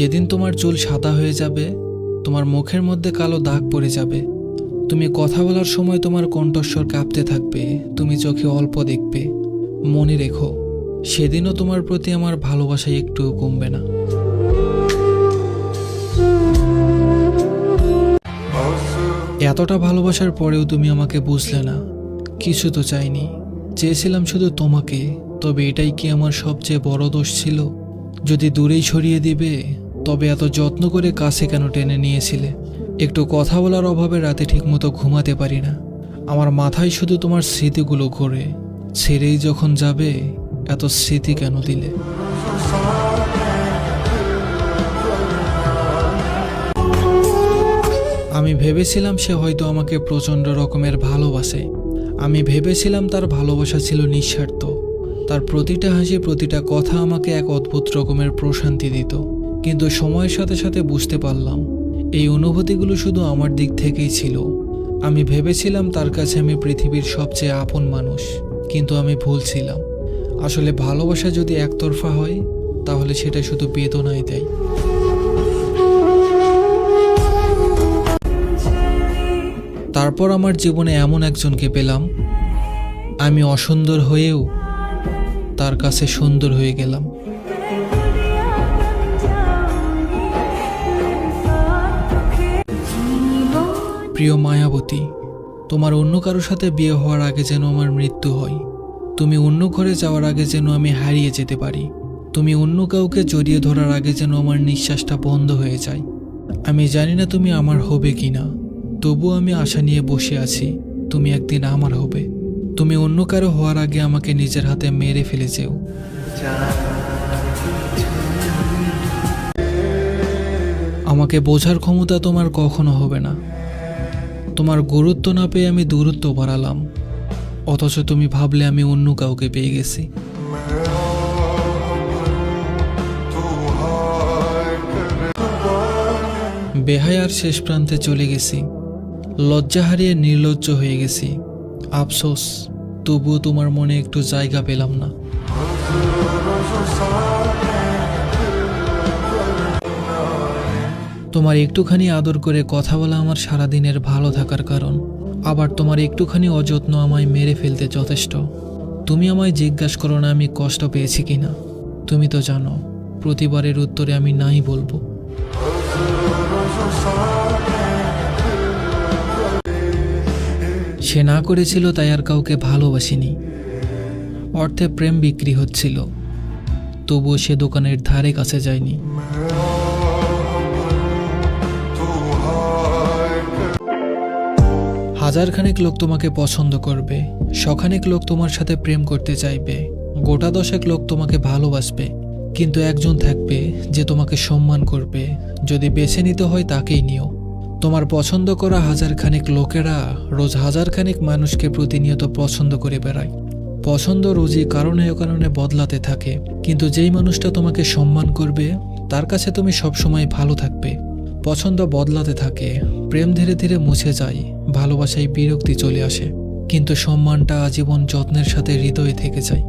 যেদিন তোমার চুল সাদা হয়ে যাবে, তোমার মুখের মধ্যে কালো দাগ পড়ে যাবে। তুমি কথা বলার সময় তোমার কণ্ঠস্বর কাঁপতে থাকবে, তুমি চোখে অল্প দেখবে। মনে রেখো, সেদিনও তোমার প্রতি আমার ভালোবাসা একটুও কমবে না। এতটা ভালোবাসার পরেও তুমি আমাকে বুঝলে না। কিছু তো চাইনি। চেয়েছিলাম শুধু তোমাকে, তবে এটাই কি আমার সবচেয়ে বড় দোষ ছিল? যদি দূরেই সরিয়ে দিবে তবে এত যত্ন করে কাছে কেন টেনে নিয়েছিলে? একটু কথা বলার অভাবে রাতে ঠিকমতো ঘুমাতে পারি না। আমার মাথায় শুধু তোমার স্মৃতিগুলো ঘোরে। ছেড়েই যখন যাবে, এত স্মৃতি কেন দিলে? আমি ভেবেছিলাম সে হয়তো আমাকে প্রচণ্ড রকমের ভালোবাসে। আমি ভেবেছিলাম তার ভালোবাসা ছিল নিঃস্বার্থ। তার প্রতিটা হাসি, প্রতিটা কথা আমাকে এক অদ্ভুত রকমের প্রশান্তি দিত। কিন্তু সময়ের সাথে সাথে বুঝতে পারলাম, এই অনুভূতিগুলো শুধু আমার দিক থেকেই ছিল। আমি ভেবেছিলাম তার কাছে আমি পৃথিবীর সবচেয়ে আপন মানুষ, কিন্তু আমি ভুল ছিলাম। আসলে ভালোবাসা যদি একতরফা হয়, তাহলে সেটা শুধু বেদনাই দেয়। তারপর আমার জীবনে এমন একজনকে পেলাম, আমি অসুন্দর হয়েও তার কাছে সুন্দর হয়ে গেলাম। প্রিয় মায়াবতী, তোমার অন্য কারোর সাথে বিয়ে হওয়ার আগে যেন আমার মৃত্যু হয়। তুমি অন্য ঘরে যাওয়ার আগে যেন আমি হারিয়ে যেতে পারি। তুমি অন্য কাউকে জড়িয়ে ধরার আগে যেন আমার নিঃশ্বাসটা বন্ধ হয়ে যায়। আমি জানি না তুমি আমার হবে কি না তবু আমি আশা নিয়ে বসে আছি, তুমি একদিন আমার হবে। তুমি অন্য কারও হওয়ার আগে আমাকে নিজের হাতে মেরে ফেলেছেও আমাকে বোঝার ক্ষমতা তোমার কখনো হবে না। তোমার গুরুত্ব না পেয়ে আমি দূরত্ব বাড়ালাম। অথচ তুমি ভাবলে আমি অন্য কাউকে পেয়ে গেছি। বেহায়ার শেষ প্রান্তে চলে গেছি। লজ্জা হারিয়ে নির্লজ্জ হয়ে গেছি। আফসোস, তবুও তোমার মনে একটু জায়গা পেলাম না। তোমার একটুখানি আদর করে কথা বলা আমার সারাদিনের ভালো থাকার কারণ। আবার তোমার একটুখানি অযত্ন আমায় মেরে ফেলতে যথেষ্ট। তুমি আমায় জিজ্ঞাসা করো না আমি কষ্ট পেয়েছি কিনা। তুমি তো জানো, প্রতিবারের উত্তরে আমি নাই বলব। সে না করেছিল তাই আর কাউকে ভালোবাসিনি। অর্থে প্রেম বিক্রি হচ্ছিল। তবুও সে দোকানের ধারে কাছে যায়নি। হাজারখানেক লোক তোমাকে পছন্দ করবে, শখানেক লোক তোমার সাথে প্রেম করতে চাইবে, গোটা দশেক লোক তোমাকে ভালোবাসবে, কিন্তু একজন থাকবে যে তোমাকে সম্মান করবে, যদি বেছে নিতে হয় তাকেই নিও। তোমার পছন্দ করা হাজারখানেক লোকেরা রোজ হাজারখানেক মানুষকে প্রতিনিয়ত পছন্দ করে বেড়ায়। পছন্দ রোজই কারণে কারণে বদলাতে থাকে, কিন্তু যেই মানুষটা তোমাকে সম্মান করবে, তার কাছে তুমি সবসময় ভালো থাকবে। পছন্দ বদলাতে থাকে, প্রেম ধীরে ধীরে মুছে যায়। ভালোবাসায় বিরক্তি চলে আসে। কিন্তু সম্মানটা আজীবন যত্নের সাথে হৃদয়ে থেকে যায়।